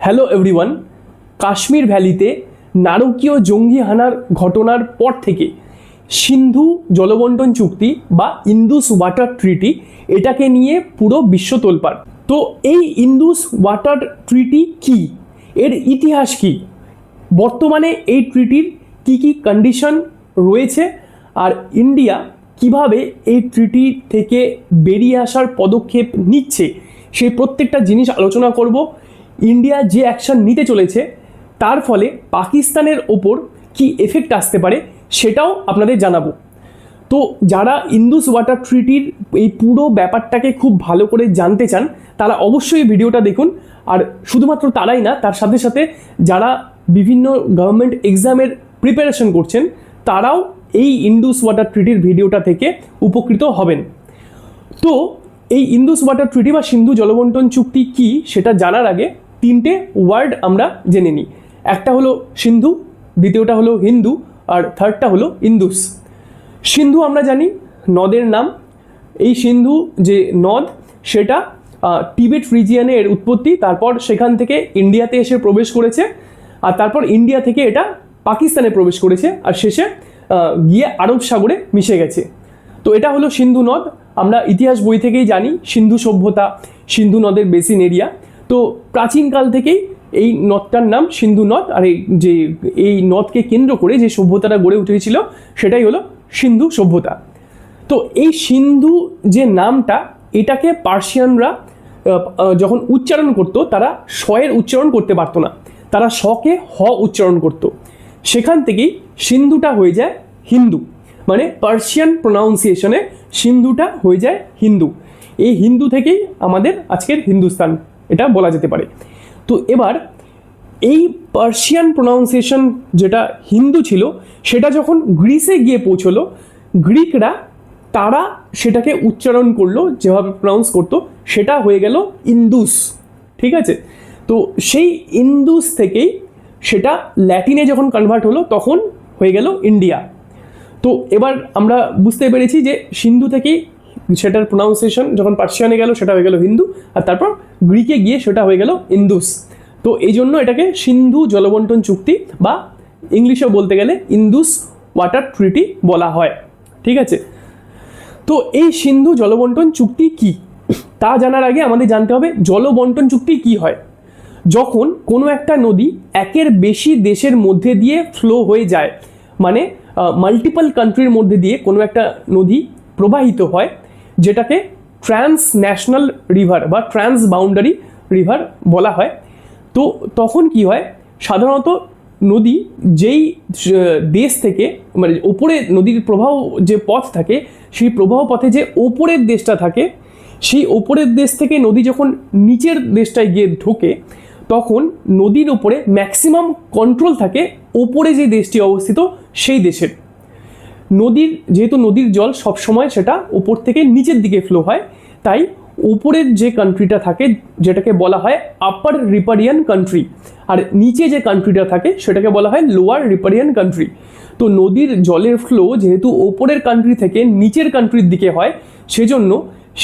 Hello everyone Kashmir ভ্যালিতে নারকীয় জঙ্গি হানার ঘটনার পর থেকে সিন্ধু জলবন্টন চুক্তি বা ইন্দুস ওয়াটার ট্রিটি এটাকে নিয়ে পুরো বিশ্ব তোলপাড়। তো এই ইন্দুস ওয়াটার ট্রিটি কি? এর ইতিহাস কি? বর্তমানে এই ট্রিটির কি কি কন্ডিশন রয়েছে? আর ইন্ডিয়া কীভাবে এই ট্রিটি থেকে বেরিয়ে আসার পদক্ষেপ নিচ্ছে? সেই প্রত্যেকটা জিনিস আলোচনা করব। ইন্ডিয়া যে অ্যাকশন নিতে চলেছে, তার ফলে পাকিস্তানের ওপর কি এফেক্ট আসতে পারে সেটাও আপনাদের জানাব। তো যারা ইন্দুস ওয়াটার ট্রিটির এই পুরো ব্যাপারটাকে খুব ভালো করে জানতে চান, তারা অবশ্যই ভিডিওটা দেখুন। আর শুধুমাত্র তারাই না, তার সাথে সাথে যারা বিভিন্ন গভর্নমেন্ট এক্সামের প্রিপারেশন করছেন, তারাও এই ইন্দুস ওয়াটার ট্রিটির ভিডিওটা থেকে উপকৃত হবেন। তো এই ইন্দুস ওয়াটার ট্রিটি বা সিন্ধু জলবন্টন চুক্তি কি, সেটা জানার আগে তিনটে ওয়ার্ড আমরা জেনে নিই। একটা হলো সিন্ধু, দ্বিতীয়টা হলো হিন্দু, আর থার্ডটা হলো ইন্দুস সিন্ধু আমরা জানি নদের নাম। এই সিন্ধু যে নদ, সেটা টিবেট রিজিয়নে এর উৎপত্তি, তারপর সেখান থেকে ইন্ডিয়াতে এসে প্রবেশ করেছে, আর তারপর ইন্ডিয়া থেকে এটা পাকিস্তানে প্রবেশ করেছে, আর শেষে গিয়ে আরব সাগরে মিশে গেছে। তো এটা হলো সিন্ধু নদ। আমরা ইতিহাস বই থেকেই জানি সিন্ধু সভ্যতা, সিন্ধু নদের বেসিন এরিয়া তো প্রাচীনকাল থেকেই এই নদটার নাম সিন্ধু নদ, আর এই যে, এই নদকে কেন্দ্র করে যে সভ্যতাটা গড়ে উঠেছিল সেটাই হলো সিন্ধু সভ্যতা। তো এই সিন্ধু যে নামটা, এটাকে পার্সিয়ানরা যখন উচ্চারণ করতো, তারা শয়ের উচ্চারণ করতে পারতো না। তারা শকে হ উচ্চারণ করত। সেখান থেকেই সিন্ধুটা হয়ে যায় হিন্দু। মানে পার্সিয়ান প্রোনাউন্সিয়েশনে সিন্ধুটা হয়ে যায় হিন্দু। এই হিন্দু থেকেই আমাদের আজকের হিন্দুস্তান এটা বলা যেতে পারে। তো এবার এই পার্সিয়ান প্রোনাউন্সিয়েশন যেটা হিন্দু ছিল, সেটা যখন গ্রিসে গিয়ে পৌঁছলো, গ্রিকরা তারা সেটাকে উচ্চারণ করল, যেভাবে প্রনাউন্স করতো, সেটা হয়ে গেল ইন্দুস। ঠিক আছে? তো সেই ইন্দুস থেকেই সেটা ল্যাটিনে যখন কনভার্ট হলো, তখন হয়ে গেল ইন্ডিয়া। তো এবার আমরা বুঝতে পেরেছি যে সিন্ধু থেকেই সেটার প্রোনাউন্সিয়েশন যখন পার্সিয়ানে গেল, সেটা হয়ে গেল হিন্দু, আর তারপর গ্রিকে গিয়ে সেটা হয়ে গেল ইন্দুস। তো এই জন্য এটাকে সিন্ধু জলবন্টন চুক্তি বা ইংলিশে বলতে গেলে ইন্দুস ওয়াটার ট্রিটি বলা হয়। ঠিক আছে? তো এই সিন্ধু জলবন্টন চুক্তি কি? তা জানার আগে আমাদের জানতে হবে জলবন্টন চুক্তি কি হয়। যখন কোনো একটা নদী একের বেশি দেশের মধ্যে দিয়ে ফ্লো হয়ে যায় মানে মাল্টিপল কান্ট্রির মধ্যে দিয়ে কোনো একটা নদী প্রবাহিত হয় যেটাকে ট্রান্স ন্যাশনাল রিভার বা ট্রান্স বাউন্ডারি রিভার বলা হয়। তো তখন কি হয়? সাধারণত নদী যেই দেশ থেকে মানে ওপরে নদীর প্রবাহ যে পথ থাকে, সেই প্রবাহ পথে যে ওপরের দেশটা থাকে, সেই ওপরের দেশ থেকে নদী যখন নিচের দেশটায় গিয়ে ঢোকে, তখন নদীর ওপরে ম্যাক্সিমাম কন্ট্রোল থাকে ওপরে যে দেশটি অবস্থিত, সেই দেশের। নদীর, যেহেতু নদীর জল সবসময় সেটা উপর থেকে নিচের দিকে ফ্লো হয়, তাই উপরের যে কান্ট্রিটা থাকে, যেটাকে বলা হয় আপার রিপারিয়ান কান্ট্রি আর নিচে যে কান্ট্রিটা থাকে, সেটাকে বলা হয় লোয়ার রিপারিয়ান কান্ট্রি তো নদীর জলের ফ্লো যেহেতু ওপরের কান্ট্রি থেকে নিচের কান্ট্রির দিকে হয়, সেজন্য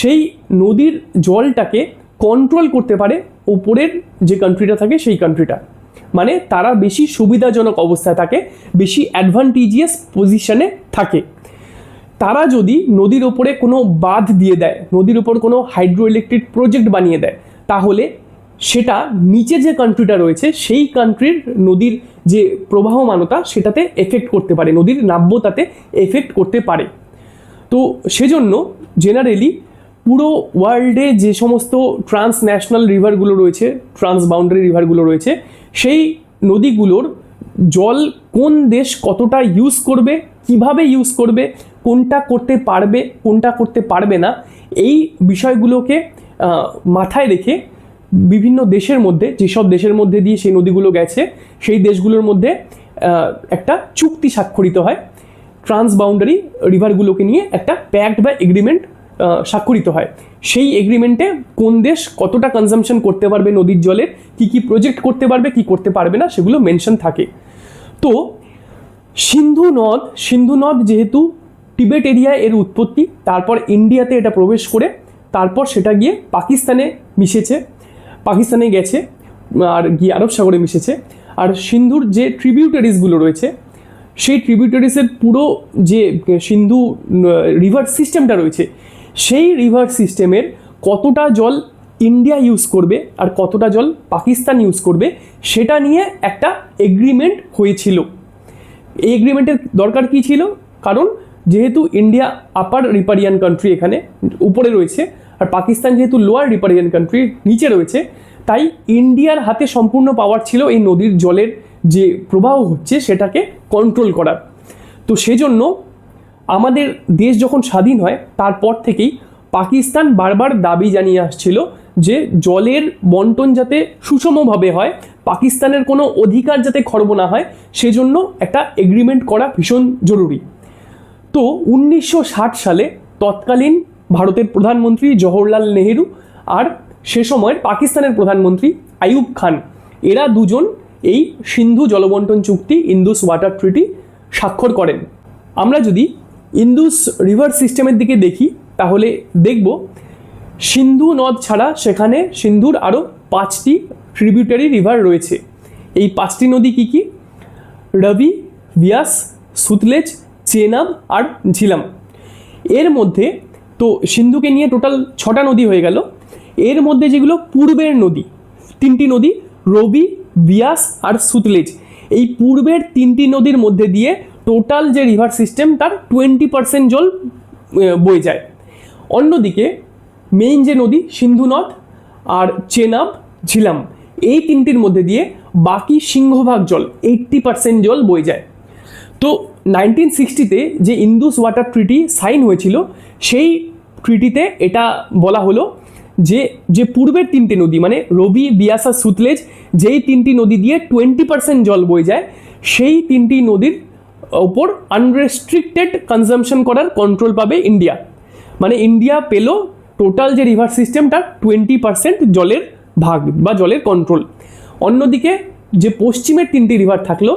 সেই নদীর জলটাকে কন্ট্রোল করতে পারে ওপরের যে কান্ট্রিটা থাকে, সেই কান্ট্রিটা মানে তারা বেশি সুবিধাজনক অবস্থায় থাকে, বেশি অ্যাডভান্টেজিয়াস পজিশনে থাকে। তারা যদি নদীর ওপরে কোনো বাঁধ দিয়ে দেয়, নদীর ওপর কোনো হাইড্রো ইলেকট্রিক প্রজেক্ট বানিয়ে দেয়, তাহলে সেটা নিচে যে কান্ট্রিটা রয়েছে, সেই কান্ট্রির নদীর যে প্রবাহমানতা সেটাতে এফেক্ট করতে পারে, নদীর নাব্যতাতে এফেক্ট করতে পারে। তো সেজন্য জেনারেলি পুরো ওয়ার্ল্ডে যে সমস্ত ট্রান্স ন্যাশনাল রিভারগুলো রয়েছে ট্রান্স বাউন্ডারি রিভারগুলো রয়েছে, সেই নদীগুলোর জল কোন দেশ কতটা ইউজ করবে, কীভাবে ইউজ করবে, কোনটা করতে পারবে, কোনটা করতে পারবে না, এই বিষয়গুলোকে মাথায় রেখে বিভিন্ন দেশের মধ্যে, যেসব দেশের মধ্যে দিয়ে সেই নদীগুলো গেছে, সেই দেশগুলোর মধ্যে একটা চুক্তি স্বাক্ষরিত হয়। ট্রান্স বাউন্ডারি রিভারগুলোকে নিয়ে একটা প্যাক্ট বা এগ্রিমেন্ট স্বাক্ষরিত হয়। সেই এগ্রিমেন্টে কোন দেশ কতটা কনজামশন করতে পারবে নদীর জলের কি কি প্রজেক্ট করতে পারবে, কি করতে পারবে না, সেগুলো মেনশন থাকে। তো, সিন্ধু নদ সিন্ধু নদ যেহেতু টিবেট এরিয়ায় এর উৎপত্তি, তারপর ইন্ডিয়াতে এটা প্রবেশ করে, তারপর সেটা গিয়ে পাকিস্তানে মিশেছে, পাকিস্তানে গেছে, আর গিয়ে আরব সাগরে মিশেছে। আর সিন্ধুর যে ট্রিবিউটারিজগুলো রয়েছে, সেই ট্রিবিউটারিজের পুরো যে সিন্ধু রিভার সিস্টেমটা রয়েছে সেই রিভার সিস্টেমের কতটা জল ইন্ডিয়া ইউজ করবে আর কতটা জল পাকিস্তান ইউজ করবে, সেটা নিয়ে একটা এগ্রিমেন্ট হয়েছিল। এই এগ্রিমেন্টের দরকার কী ছিল? কারণ যেহেতু ইন্ডিয়া আপার রিপারিয়ান কান্ট্রি এখানে উপরে রয়েছে আর পাকিস্তান যেহেতু লোয়ার রিপারিয়ান কান্ট্রি নিচে রয়েছে, তাই ইন্ডিয়ার হাতে সম্পূর্ণ পাওয়ার ছিল এই নদীর জলের যে প্রবাহ হচ্ছে সেটাকে কন্ট্রোল করার। তো সেজন্য আমাদের দেশ যখন স্বাধীন হয়, তারপর থেকেই পাকিস্তান বারবার দাবি জানিয়ে আসছিল যে জলের বন্টন যাতে সুষমভাবে হয়, পাকিস্তানের কোনো অধিকার যাতে খর্ব না হয়, সেজন্য একটা এগ্রিমেন্ট করা ভীষণ জরুরি। তো উনিশশো ষাট সালে তৎকালীন ভারতের প্রধানমন্ত্রী জওহরলাল নেহেরু আর সে সময়ের পাকিস্তানের প্রধানমন্ত্রী আইয়ুব খান, এরা দুজন এই সিন্ধু জলবন্টন চুক্তি, ইন্দুস ওয়াটার ট্রিটি স্বাক্ষর করেন। আমরা যদি ইন্দুস রিভার সিস্টেমের দিকে দেখি, তাহলে দেখব সিন্ধু নদ ছাড়া সেখানে সিন্ধুর আরও পাঁচটি ট্রিবিউটারি রিভার রয়েছে। এই পাঁচটি নদী কি কি? রবি বিয়াস সুতলেজ, চেনাব আর ঝিলাম। এর মধ্যে তো সিন্ধুকে নিয়ে টোটাল ছটা নদী হয়ে গেল। এর মধ্যে যেগুলো পূর্বের নদী, তিনটি নদী রবি বিয়াস আর সুতলেজ। এই পূর্বের তিনটি নদীর মধ্যে দিয়ে টোটাল যে রিভার সিস্টেম, তার টোয়েন্টি পার্সেন্ট জল বয়ে যায়। অন্যদিকে মেইন যে নদী, সিন্ধু নদ আর চেনাব, ঝিলাম, এই তিনটির মধ্যে দিয়ে বাকি সিংহভাগ জল এইট্টি পার্সেন্ট জল বয়ে যায়। তো নাইনটিন সিক্সটিতে যে ইন্দুস ওয়াটার ট্রিটি সাইন হয়েছিল, সেই ট্রিটিতে এটা বলা হলো যে যে পূর্বের তিনটি নদী মানে রবি, বিয়াসা, সুতলেজ, যেই তিনটি নদী দিয়ে টোয়েন্টি পার্সেন্ট জল বয়ে যায়, সেই তিনটি নদীর ওপর আনরেস্ট্রিক্টেড কনজামশন করার কন্ট্রোল পাবে ইন্ডিয়া মানে ইন্ডিয়া পেল টোটাল যে রিভার সিস্টেমটা টোয়েন্টি পার্সেন্ট জলের ভাগ বা জলের কন্ট্রোল অন্যদিকে যে পশ্চিমের তিনটি রিভার থাকল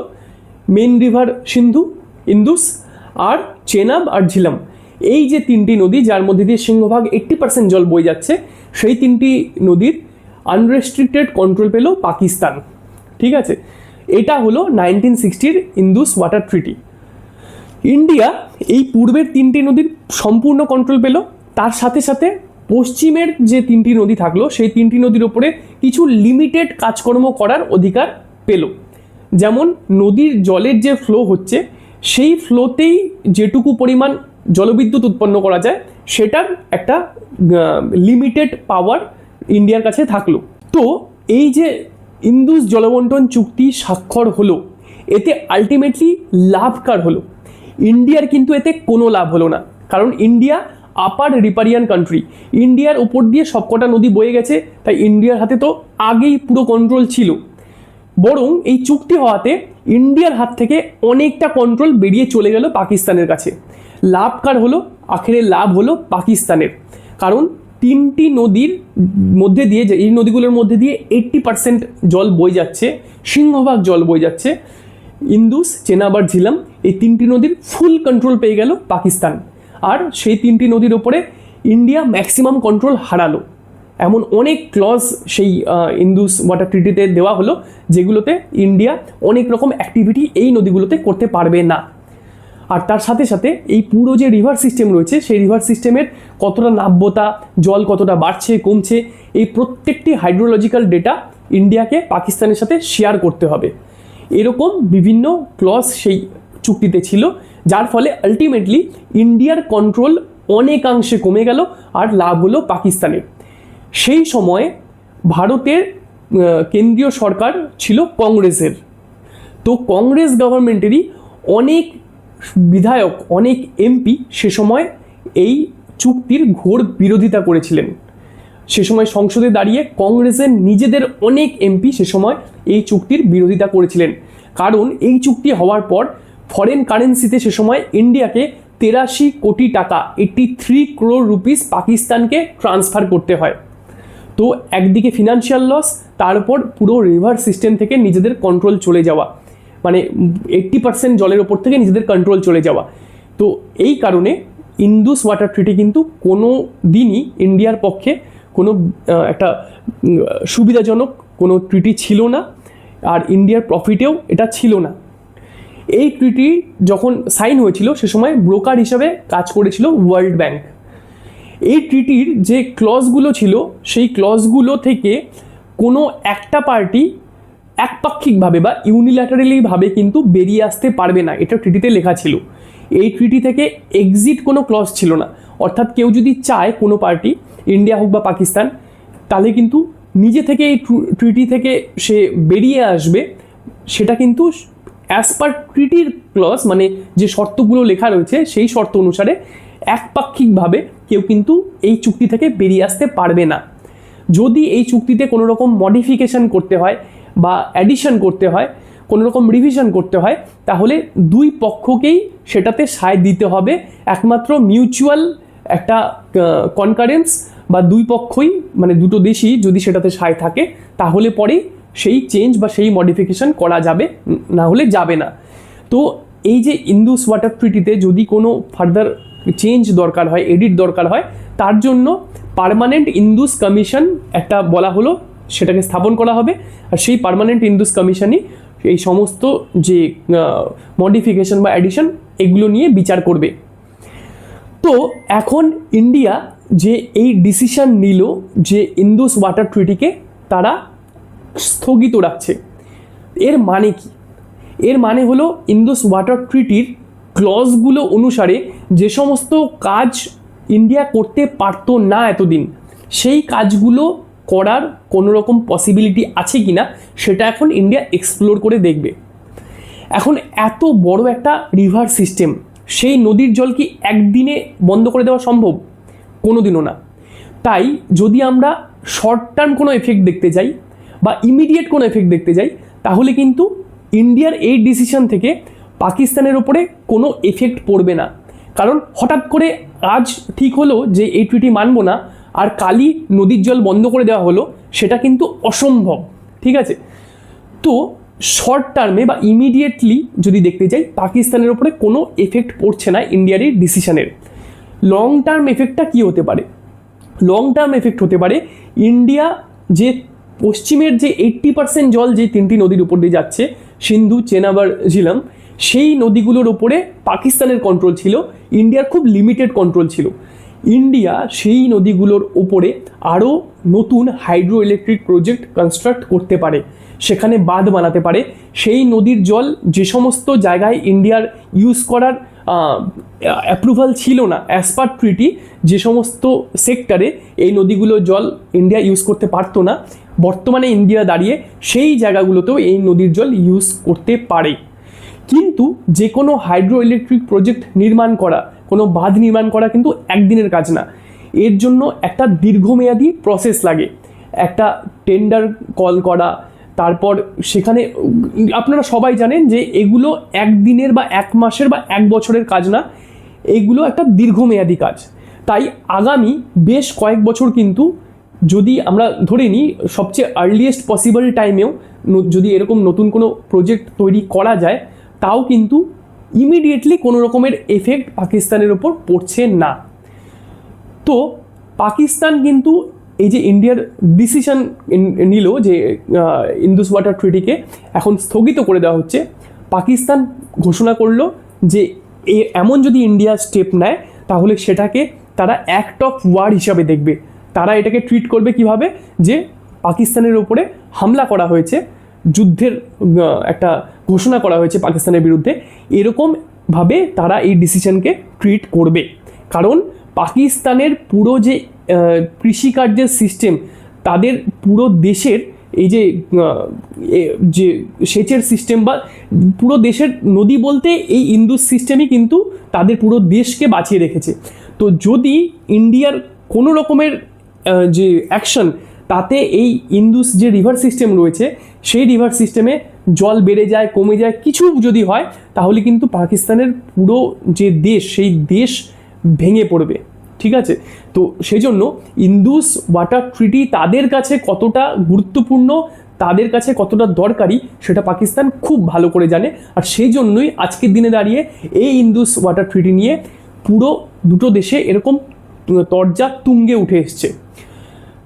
মেন রিভার সিন্ধু ইন্দুস আর চেনাব আর ঝিলাম এই যে তিনটি নদী যার মধ্যে দিয়ে সিংহভাগ এইট্টি পার্সেন্ট জল বয়ে যাচ্ছে, সেই তিনটি নদীর আনরেস্ট্রিক্টেড কন্ট্রোল পেল পাকিস্তান। ঠিক আছে? এটা হলো নাইনটিন সিক্সটির ইন্দুস ওয়াটার ট্রিটি ইন্ডিয়া এই পূর্বের তিনটি নদীর সম্পূর্ণ কন্ট্রোল পেল। তার সাথে সাথে পশ্চিমের যে তিনটি নদী থাকল, সেই তিনটি নদীর ওপরে কিছু লিমিটেড কাজকর্ম করার অধিকার পেল। যেমন নদীর জলের যে ফ্লো হচ্ছে, সেই ফ্লোতেই যেটুকু পরিমাণ জলবিদ্যুৎ উৎপন্ন করা যায়, সেটার একটা লিমিটেড পাওয়ার ইন্ডিয়ার কাছে থাকল। তো এই যে ইন্দুস জলবন্টন চুক্তি স্বাক্ষর হলো, এতে আলটিমেটলি লাভ কার হলো। ইন্ডিয়ার কিন্তু এতে কোনো লাভ হলো না, কারণ ইন্ডিয়া আপার রিপারিয়ান কান্ট্রি ইন্ডিয়ার উপর দিয়ে সবকটা নদী বয়ে গেছে, তাই ইন্ডিয়ার হাতে তো আগেই পুরো কন্ট্রোল ছিল। বরং এই চুক্তি হওয়াতে ইন্ডিয়ার হাত থেকে অনেকটা কন্ট্রোল বেরিয়ে চলে গেল পাকিস্তানের কাছে। লাভ কার হলো, আখেরে লাভ হলো পাকিস্তানের। কারণ তিনটি নদীর মধ্যে দিয়ে যে এই নদীগুলোর মধ্যে দিয়ে এইট্টি পার্সেন্ট জল বয়ে যাচ্ছে, সিংহভাগ জল বয়ে যাচ্ছে। ইন্দুস চেনাবার ঝিলাম এই তিনটি নদীর ফুল কন্ট্রোল পেয়ে গেল পাকিস্তান। আর সেই তিনটি নদীর ওপরে ইন্ডিয়া ম্যাক্সিমাম কন্ট্রোল হারালো। এমন অনেক ক্লজ সেই ইন্দুস ওয়াটার ট্রিটিতে দেওয়া হলো, যেগুলোতে ইন্ডিয়া অনেক রকম অ্যাক্টিভিটি এই নদীগুলোতে করতে পারবে না। আর তার সাথে সাথে এই পুরো যে রিভার সিস্টেম রয়েছে, সেই রিভার সিস্টেমের কতটা নাব্যতা, জল কতটা বাড়ছে, কমছে, এই প্রত্যেকটি হাইড্রোলজিক্যাল ডেটা ইন্ডিয়াকে পাকিস্তানের সাথে শেয়ার করতে হবে। এরকম বিভিন্ন ক্লজ সেই চুক্তিতে ছিল, যার ফলে আলটিমেটলি ইন্ডিয়ার কন্ট্রোল অনেকাংশে কমে গেল আর লাভ হলো পাকিস্তানের। সেই সময়ে ভারতের কেন্দ্রীয় সরকার ছিল কংগ্রেসের। তো কংগ্রেস গভর্নমেন্টেরই অনেক বিধায়ক অনেক এমপি সে সময় এই চুক্তির ঘোর বিরোধিতা করেছিলেন। সে সময় সংসদে দাঁড়িয়ে কংগ্রেসের নিজেদের অনেক এমপি সে সময় এই চুক্তির বিরোধিতা করেছিলেন। কারণ এই চুক্তি হওয়ার পর ফরেন কারেন্সিতে সে সময় ইন্ডিয়াকে তেরাশি কোটি টাকা এইট্টি থ্রি ক্রোর রুপিস পাকিস্তানকে ট্রান্সফার করতে হয়। তো একদিকে ফিনান্সিয়াল লস তারপর পুরো রিভার সিস্টেম থেকে নিজেদের কন্ট্রোল চলে যাওয়া। মানে এইট্টি পার্সেন্ট জলের ওপর থেকে নিজেদের কন্ট্রোল চলে যাওয়া। তো এই কারণে ইন্দুস ওয়াটার ট্রিটি কিন্তু কোনো দিনই ইন্ডিয়ার পক্ষে কোনো একটা সুবিধাজনক কোনো ট্রিটি ছিল না আর ইন্ডিয়ার প্রফিটেও এটা ছিল না। এই ট্রিটি যখন সাইন হয়েছিল সে সময় ব্রোকার হিসাবে কাজ করেছিল ওয়ার্ল্ড ব্যাংক এই ট্রিটির যে ক্লজগুলো ছিল, সেই ক্লজগুলো থেকে কোনো একটা পার্টি একপাক্ষিকভাবে বা ইউনিল্যাটারালিভাবে কিন্তু বেরিয়ে আসতে পারবে না। এটা ট্রিটিতে লেখা ছিল। এই ট্রিটি থেকে এক্সিট কোনো ক্লজ ছিল না। অর্থাৎ কেউ যদি চায় কোনো পার্টি ইন্ডিয়া হোক বা পাকিস্তান, তাহলে কিন্তু নিজে থেকে এই ট্রিটি থেকে সে বেরিয়ে আসবে। সেটা কিন্তু অ্যাজ পার ট্রিটির ক্লজ মানে যে শর্তগুলো লেখা রয়েছে, সেই শর্ত অনুসারে একপাক্ষিকভাবে কেউ কিন্তু এই চুক্তি থেকে বেরিয়ে আসতে পারবে না। যদি এই চুক্তিতে কোনো রকম মডিফিকেশন করতে হয় বা অ্যাডিশন করতে হয়, কোনো রকম রিভিশন করতে হয়, তাহলে দুই পক্ষকেই সেটাতে সায় দিতে হবে। একমাত্র মিউচুয়াল একটা কনকারেন্স বা দুই পক্ষই মানে দুটো দেশই যদি সেটাতে সায় থাকে, তাহলে পরেই সেই চেঞ্জ বা সেই মডিফিকেশন করা যাবে, না হলে যাবে না। তো এই যে ইন্দুস ওয়াটার ট্রিটিতে যদি কোনো ফার্দার চেঞ্জ দরকার হয় এডিট দরকার হয়, তার জন্য পার্মানেন্ট ইন্দুস কমিশন একটা বলা হলো সেটাকে স্থাপন করা হবে আর সেই পার্মানেন্ট ইন্দুস কমিশনই এই সমস্ত যে মডিফিকেশন বা অ্যাডিশন এগুলো নিয়ে বিচার করবে। তো এখন ইন্ডিয়া যে এই ডিসিশন নিল যে ইন্দুস ওয়াটার ট্রিটিকে তারা স্থগিত রাখছে। এর মানে কি? এর মানে হলো ইন্দুস ওয়াটার ট্রিটির ক্লজগুলো অনুসারে যে সমস্ত কাজ ইন্ডিয়া করতে পারতো না এতদিন, সেই কাজগুলো করার কোনো রকম পসিবিলিটি আছে কি না সেটা এখন ইন্ডিয়া এক্সপ্লোর করে দেখবে। এখন এত বড় একটা রিভার সিস্টেম সেই নদীর জল কি একদিনে বন্ধ করে দেওয়া সম্ভব? কোনো দিনও না। তাই যদি আমরা শর্ট টার্ম কোনো এফেক্ট দেখতে যাই বা ইমিডিয়েট কোনো এফেক্ট দেখতে যাই, তাহলে কিন্তু ইন্ডিয়ার এই ডিসিশন থেকে পাকিস্তানের ওপরে কোনো এফেক্ট পড়বে না। কারণ হঠাৎ করে আজ ঠিক হলো যে এই ট্রিটি মানবো না আর কালি নদীর জল বন্ধ করে দেওয়া হলো, সেটা কিন্তু অসম্ভব, ঠিক আছে? তো শর্ট টার্মে বা ইমিডিয়েটলি যদি দেখতে চাই পাকিস্তানের ওপরে কোনো এফেক্ট পড়ছে না ইন্ডিয়ার এই ডিসিশনের লং টার্ম এফেক্টটা কী হতে পারে? লং টার্ম এফেক্ট হতে পারে ইন্ডিয়া যে পশ্চিমের যে এইট্টি পার্সেন্ট জল যে তিনটি নদীর উপর দিয়ে যাচ্ছে, সিন্ধু, চেনাবার, ঝিলাম, সেই নদীগুলোর ওপরে পাকিস্তানের কন্ট্রোল ছিল ইন্ডিয়ার খুব লিমিটেড কন্ট্রোল ছিল। ইন্ডিয়া সেই নদীগুলোর ওপরে আরও নতুন হাইড্রো ইলেকট্রিক প্রজেক্ট কনস্ট্রাক্ট করতে পারে, সেখানে বাঁধ বানাতে পারে। সেই নদীর জল যে সমস্ত জায়গায় ইন্ডিয়ার ইউজ করার অ্যাপ্রুভাল ছিল না অ্যাজ পার ট্রিটি যে সমস্ত সেক্টরে এই নদীগুলো জল ইন্ডিয়া ইউজ করতে পারতো না, বর্তমানে ইন্ডিয়া দাঁড়িয়ে সেই জায়গাগুলোতেও এই নদীর জল ইউজ করতে পারে। কিন্তু যে কোনো হাইড্রো ইলেকট্রিক প্রজেক্ট নির্মাণ করা কোনো বাঁধ নির্মাণ করা কিন্তু একদিনের কাজ না। এর জন্য একটা দীর্ঘমেয়াদী প্রসেস লাগে। একটা টেন্ডার কল করা, তারপর সেখানে আপনারা সবাই জানেন যে এগুলো একদিনের বা এক মাসের বা এক বছরের কাজ না, এগুলো একটা দীর্ঘমেয়াদী কাজ। তাই আগামী বেশ কয়েক বছর কিন্তু যদি আমরা ধরে নিই, সবচেয়ে আর্লিয়েস্ট পসিবল টাইমেও যদি এরকম নতুন কোনো প্রজেক্ট তৈরি করা যায়, তাও কিন্তু ইমিডিয়েটলি কোনো রকমের এফেক্ট পাকিস্তানের ওপর পড়ছে না। তো পাকিস্তান কিন্তু এই যে ইন্ডিয়ার ডিসিশন নিল যে ইন্দুস ওয়াটার ট্রিটিকে এখন স্থগিত করে দেওয়া হচ্ছে। পাকিস্তান ঘোষণা করল যে এমন যদি ইন্ডিয়া স্টেপ নেয়, তাহলে সেটাকে তারা অ্যাক্ট অফ ওয়ার হিসাবে দেখবে। তারা এটাকে ট্রিট করবে কীভাবে? যে, পাকিস্তানের ওপরে হামলা করা হয়েছে। যুদ্ধের একটা ঘোষণা করা হয়েছে পাকিস্তানের বিরুদ্ধে। এরকমভাবে তারা এই ডিসিশনকে ট্রিট করবে। কারণ পাকিস্তানের পুরো যে কৃষিকার্যের সিস্টেম, তাদের পুরো দেশের এই যে যে সেচের সিস্টেম বা পুরো দেশের নদী বলতে এই ইন্দুস সিস্টেমই কিন্তু তাদের পুরো দেশকে বাঁচিয়ে রেখেছে। তো যদি ইন্ডিয়ার কোনো রকমের যে অ্যাকশন তাতে এই ইন্দুস যে রিভার সিস্টেম রয়েছে, সেই রিভার সিস্টেমে জল বেড়ে যায়, কমে যায়, কিছু যদি হয়, তাহলে কিন্তু পাকিস্তানের পুরো যে দেশ, সেই দেশ ভেঙে পড়বে। ঠিক আছে? তো সেজন্য ইন্দুস ওয়াটার ট্রিটি তাদের কাছে কতটা গুরুত্বপূর্ণ, তাদের কাছে কতটা দরকারি, সেটা পাকিস্তান খুব ভালো করে জানে। আর সেই জন্যই আজকের দিনে দাঁড়িয়ে এই ইন্দুস ওয়াটার ট্রিটি নিয়ে পুরো দুটো দেশে এরকম তরজা তুঙ্গে উঠে এসছে।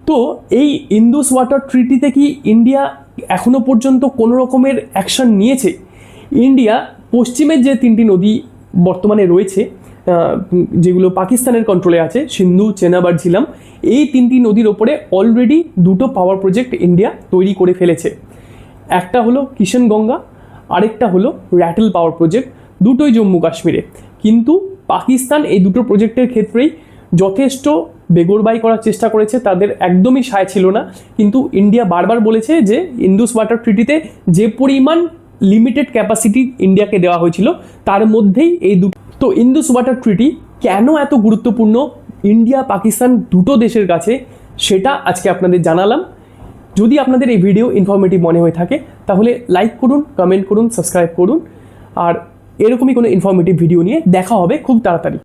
তো এই ইন্দুস ওয়াটার ট্রিটিতে কি ইন্ডিয়া এখনও পর্যন্ত কোনো রকমের অ্যাকশন নিয়েছে? ইন্ডিয়া পশ্চিমের যে তিনটি নদী বর্তমানে রয়েছে যেগুলো পাকিস্তানের কন্ট্রোলে আছে, সিন্ধু চেনাব আর ঝিলাম, এই তিনটি নদীর ওপরে অলরেডি দুটো পাওয়ার প্রজেক্ট ইন্ডিয়া তৈরি করে ফেলেছে। একটা হলো কিষান গঙ্গা, আরেকটা হলো র্যাটেল পাওয়ার প্রজেক্ট দুটোই জম্মু কাশ্মীরে কিন্তু পাকিস্তান এই দুটো প্রজেক্টের ক্ষেত্রেই যথেষ্ট বেগরবাই করার চেষ্টা করেছে, তাদের একদমই সায় ছিল না। কিন্তু ইন্ডিয়া বারবার বলেছে যে, ইন্দুস ওয়াটার ট্রিটিতে যে পরিমাণ লিমিটেড ক্যাপাসিটি ইন্ডিয়াকে দেওয়া হয়েছিল, তার মধ্যেই এই দু, তো ইন্দুস ওয়াটার ট্রিটি কেন এত গুরুত্বপূর্ণ ইন্ডিয়া, পাকিস্তান দুটো দেশের কাছে, সেটা আজকে আপনাদের জানালাম। যদি আপনাদের এই ভিডিও ইনফরমেটিভ মনে হয়ে থাকে, তাহলে লাইক করুন কমেন্ট করুন সাবস্ক্রাইব করুন। আর এরকমই কোনো ইনফরমেটিভ ভিডিও নিয়ে দেখা হবে খুব তাড়াতাড়ি।